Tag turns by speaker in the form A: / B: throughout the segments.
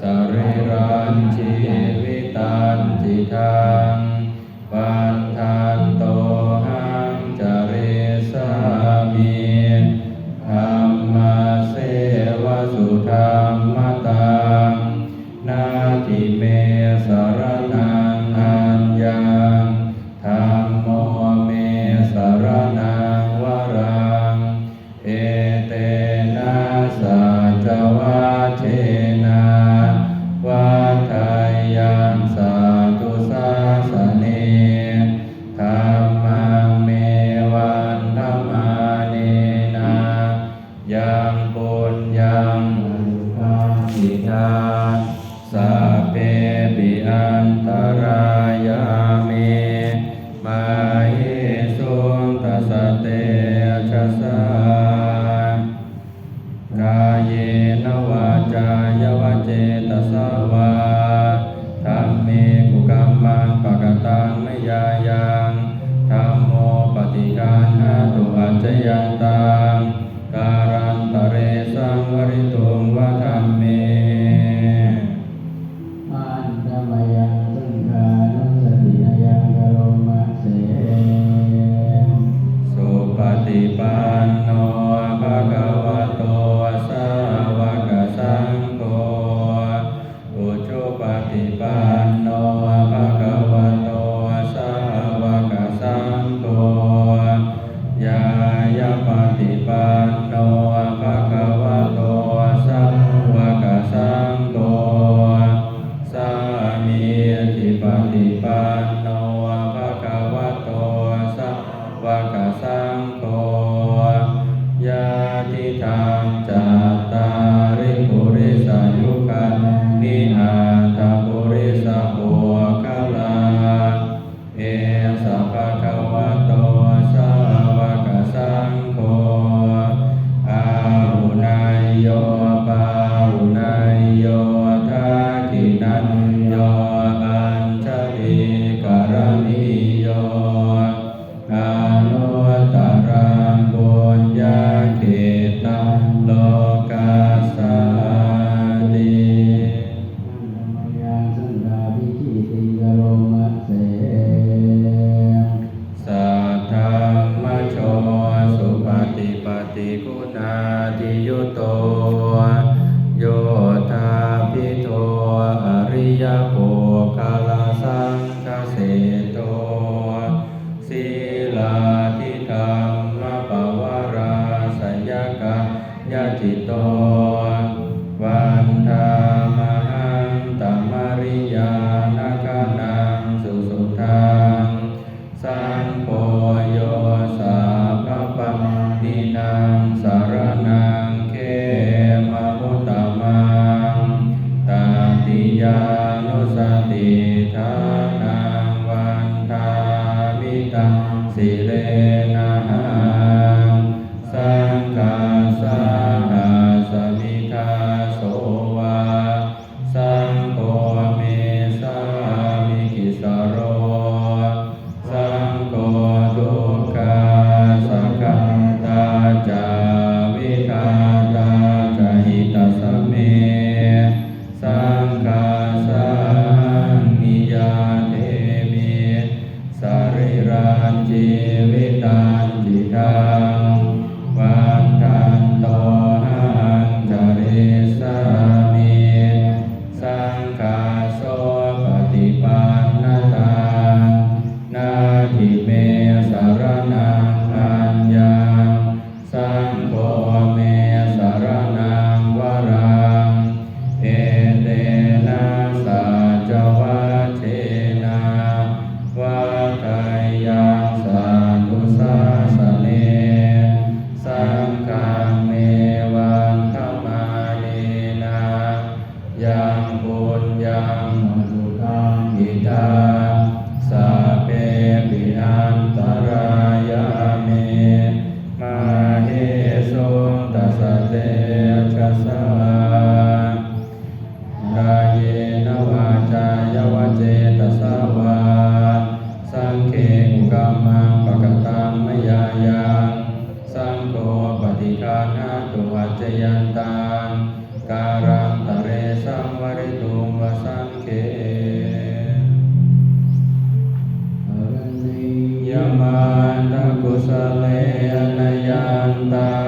A: สริรันชีวิตันจิทังปันทันโต การชีวิตการ
B: จิตกั
A: งวา บิดา มันตกุสเลนยันตา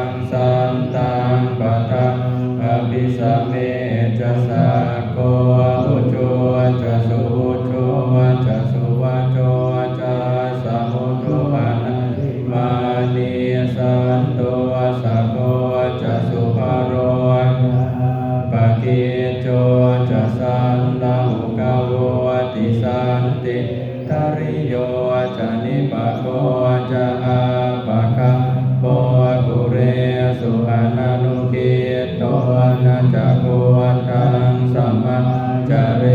A: cada vez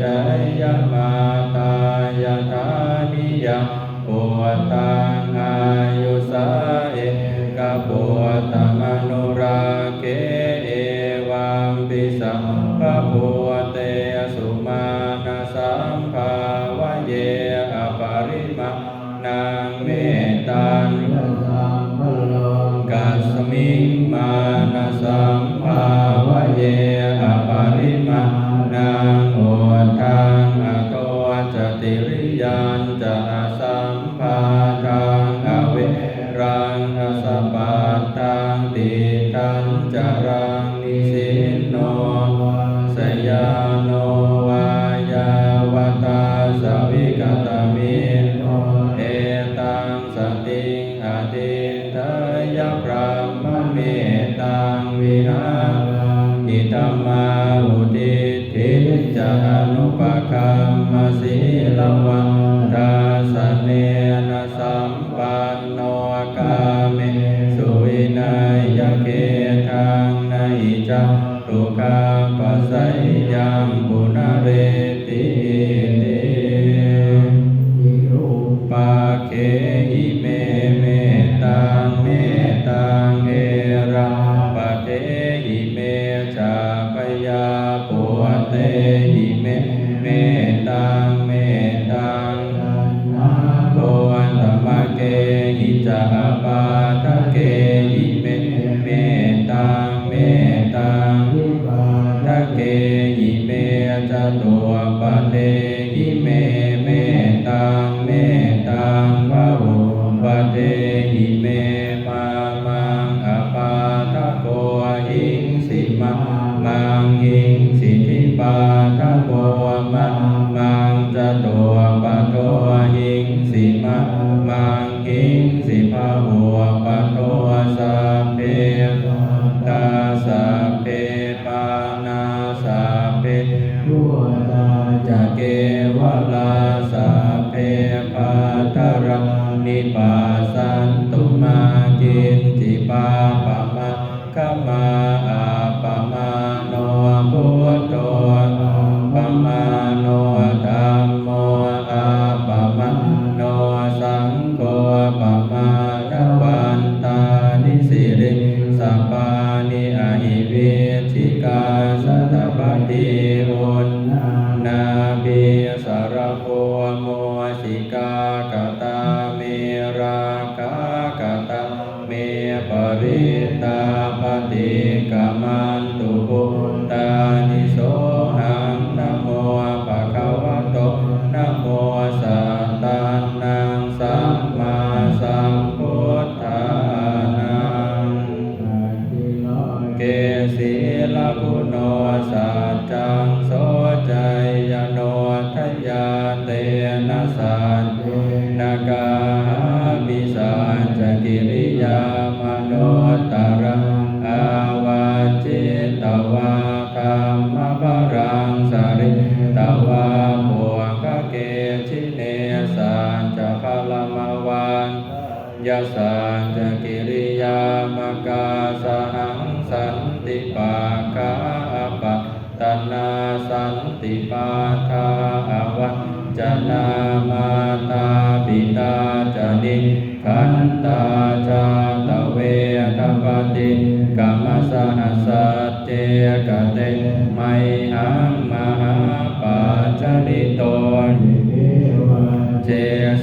A: ชยมาตายาธานิยมโอตางาย ติกัญจารังนิสินโนสยา que me มังยิงสิ โนสัจจัโสใจยโนทัาเตนะสันนากามิสันจกิริยา ขันตาชาตเวกปติกรรมสหัสเจกเตไมหังมหาปาจจิโตเจ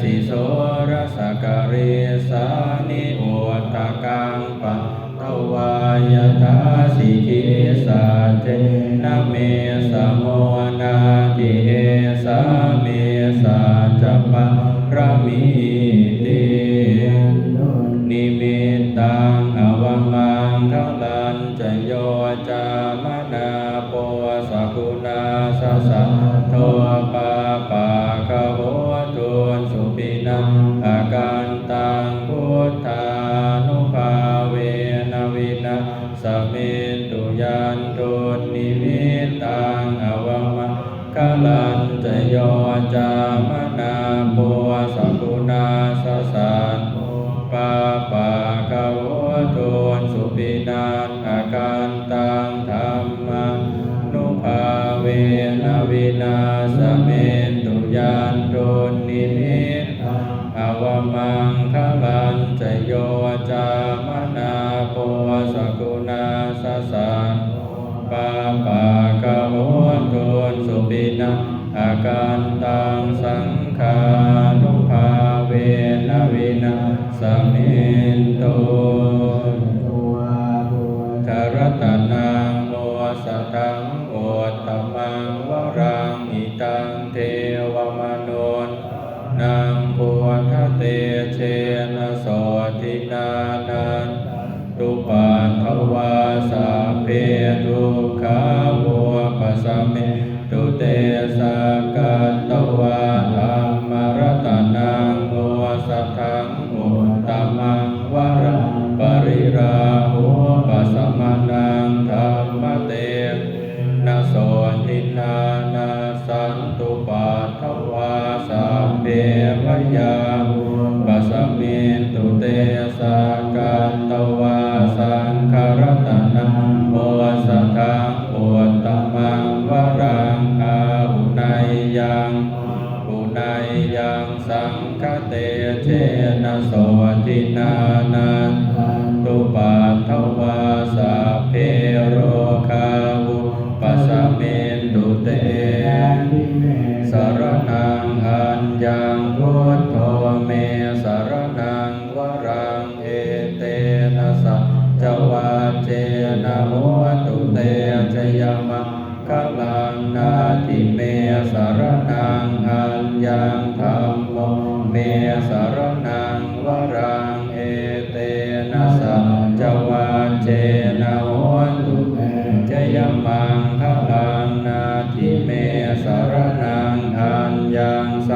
A: สิโสรสกเรสานิโอตกังปะตวายตาสิกิสาเจนเมสโมนาทิเอสาเมสาจปะระมี นาสสะโทปาปา จามนาโปสกุณาสสะปาปากะโมนโกนสุปินะอาการ กาตวา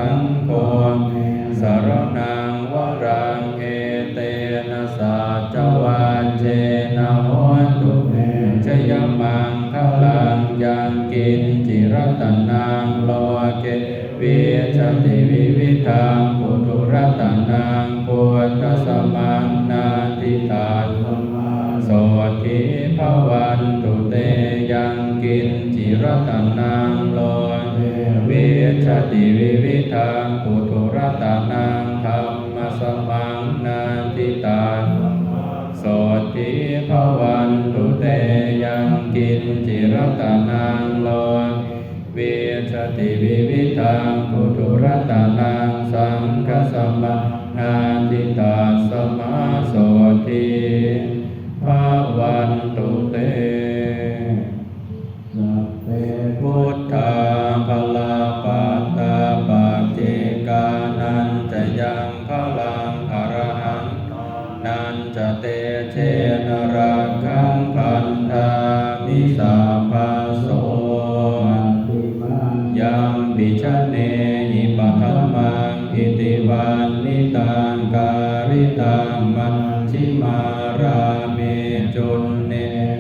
A: คังคนสารนังวรังเอเตนะสัจวานเจนะหอนตุเชยมังคลังยังกินจิรตนังโลเกวิชติวิวิทังปุตุรตนังปุตตสมังนาติตาโสทิภวันตุเตยังกินจิรตนังโล เวชติวิวิทังปุถุรตานังธรรมสมังนาติตาสติภวันตุเตยังกินจิรตานังโลเวชติวิวิทังปุถุรตานังสังคสมังนาติตาสมาสติภวัน ติวันนิตังการิตังมัชชิมาราเมจุนเน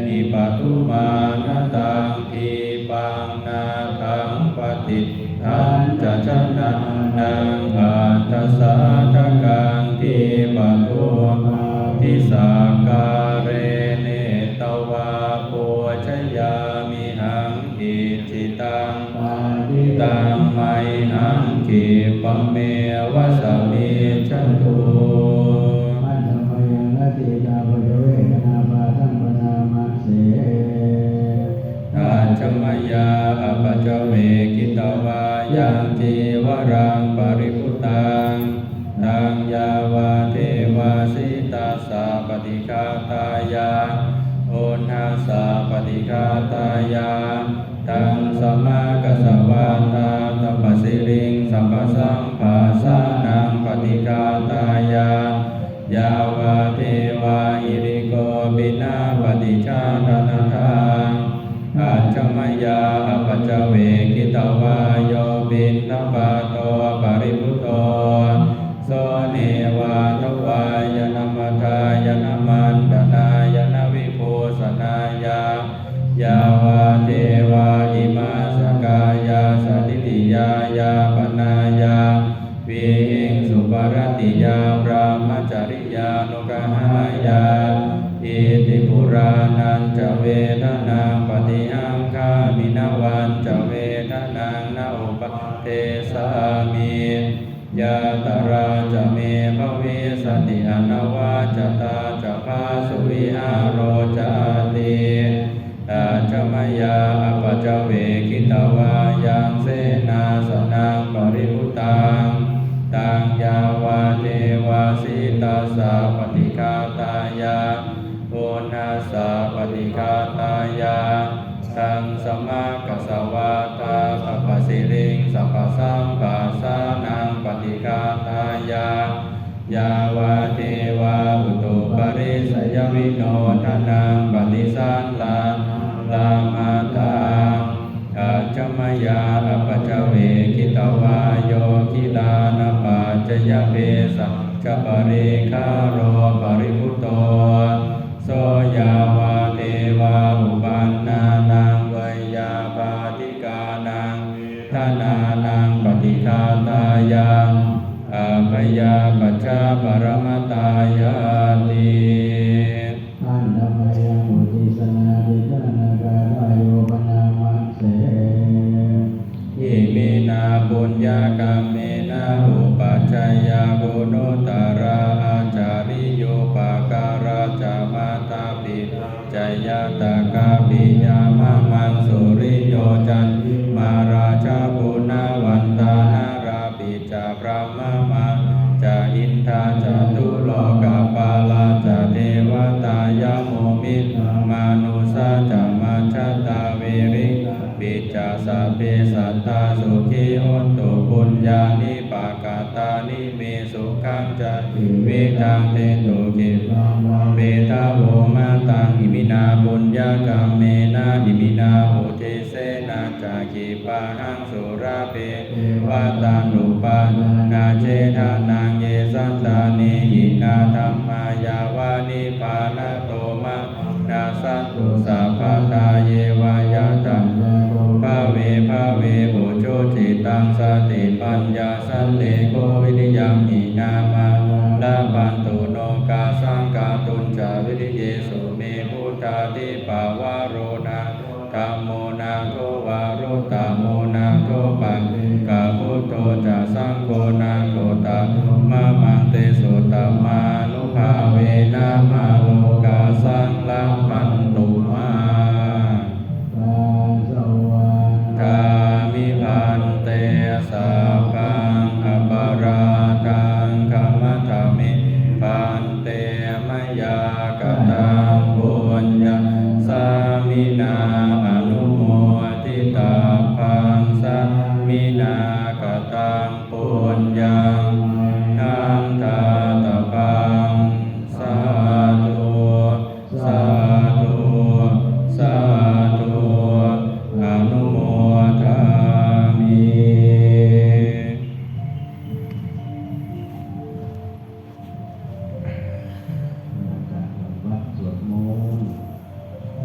A: หิปัทุมานาตังทีปังนาทังปฏิทันจะชนะนังอาทัสสะทกังทีปัทุมาทิสาการเรเนตวาปุชยามิหังอิจิตัง
B: ปาติ
A: ตัง ไมหังกิปะเมวะสะเมิจันตุ
B: ปัญจมยังนาติตาปะเวกนาปาทังปนามะเส
A: อาจมยาอปจเวกิตวายังจีวรังปริพุตังตังยาวาเทวาสิตาสาปฏิฆาตายาโอนหาสาปฏิฆาตายาตังสมากัสสวาตาตัปปสิริ ปสัพพสัมภาสานังปฏิกาตายายาวะเทวาอิริโกบินาปฏิชาตนาทังอาจมยาอปัจจเวกิตวา วายังเสนาสนังปริพุตังตังยาวาเทวาสิตาสาปฏิคาตายาโอนาสาปฏิคาตายาตังสมากัสวาตาสัพสิริงสัพสัมปัสสานังปฏิคาตายายาวาเทวาอุตุปริสยวิโนทนังปฏิสันลาลามาตา จมยาลปจเวกิตวาโยกิลานปาจยเบสัจปริคาโรปริพุต มา
B: นุสา
A: จามาชาตาเวริปิจาสาเปสัตตาสุขีโหนตุปุญญานิปากาตานิเมสุขังจะวิทังเตตุกิเบทาโวมาตังอิมินาปุญญากรรมเมนาอิมินาโหเทเสนาจากิปาหังสุราเปวาตานุปานาเจทานังเยสันตานิยินาธรรมายาวานิปานาโตมะนา สันตุสัพพตาเยวายาตังภาเวภาเวโหโชติตังสติปัญญาสันเลโกวิริยังหินามาลาปันตุโนกาสังกาตุนจาวิริเยสุเมพุทธาติปาวาโรนาธรรมโมนาโทวารุตตโมนาโทปังกาพุโธจะสังโฆนาโคตมามังเตสุตมานุภาเวนะมาโลกาสังลัมปัน